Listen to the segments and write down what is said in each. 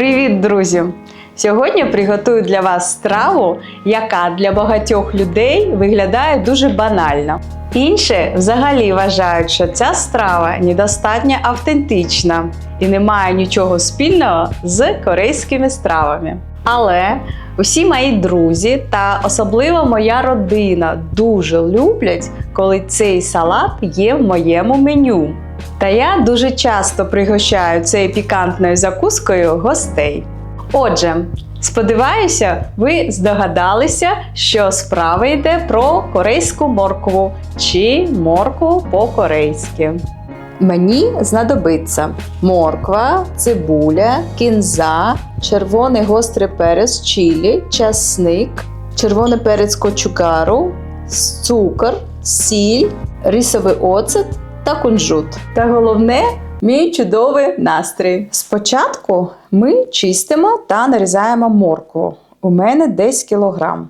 Привіт, друзі! Сьогодні приготую для вас страву, яка для багатьох людей виглядає дуже банально. Інші взагалі вважають, що ця страва недостатньо автентична і не має нічого спільного з корейськими стравами. Але усі мої друзі та особливо моя родина дуже люблять, коли цей салат є в моєму меню. Та я дуже часто пригощаю цією пікантною закускою гостей. Отже, сподіваюся, ви здогадалися, що справа йде про корейську моркву чи моркву по-корейськи. Мені знадобиться морква, цибуля, кінза, червоний гострий перець чилі, часник, червоний перець кочугару, цукор, сіль, рисовий оцет та кунжут. Та головне мій чудовий настрій. Спочатку ми чистимо та нарізаємо моркву. У мене десь кілограм.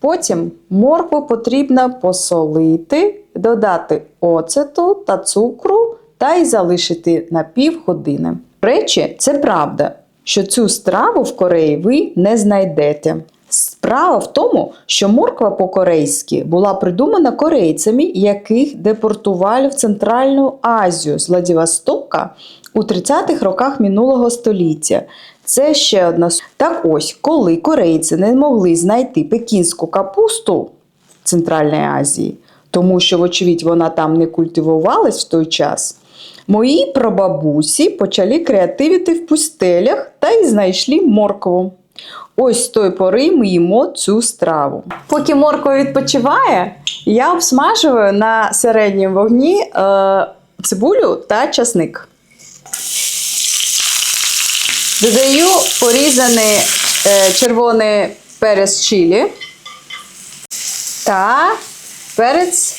Потім моркву потрібно посолити, додати оцету та цукру та й залишити на півгодини. Речі, це правда, що цю страву в Кореї ви не знайдете. Справа в тому, що морква по-корейськи була придумана корейцями, яких депортували в Центральну Азію з Владивостока у 30-х роках минулого століття. Це ще одна так ось, коли корейці не могли знайти пекінську капусту в Центральній Азії, тому що, вочевидь, вона там не культивувалась в той час. Мої прабабусі почали креативити в пустелях та й знайшли моркву. Ось з тої пори ми їмо цю страву. Поки морква відпочиває, я обсмажую на середньому вогні е, цибулю та часник. Додаю порізаний е, червоний перець чилі та перець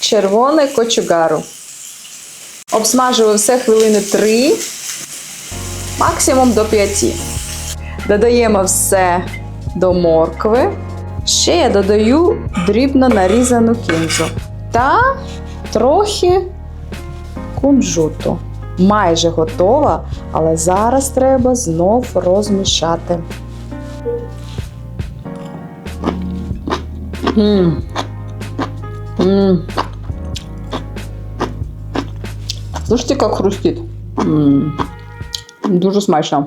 червоний кочугару. Обсмажую все хвилини 3, максимум до 5. Додаємо все до моркви. Ще я додаю дрібно нарізану кінзу та трохи кунжуту. Майже готова, але зараз треба знов розмішати. М. М. Слушайте, как хрустит. М. Дуже смачно.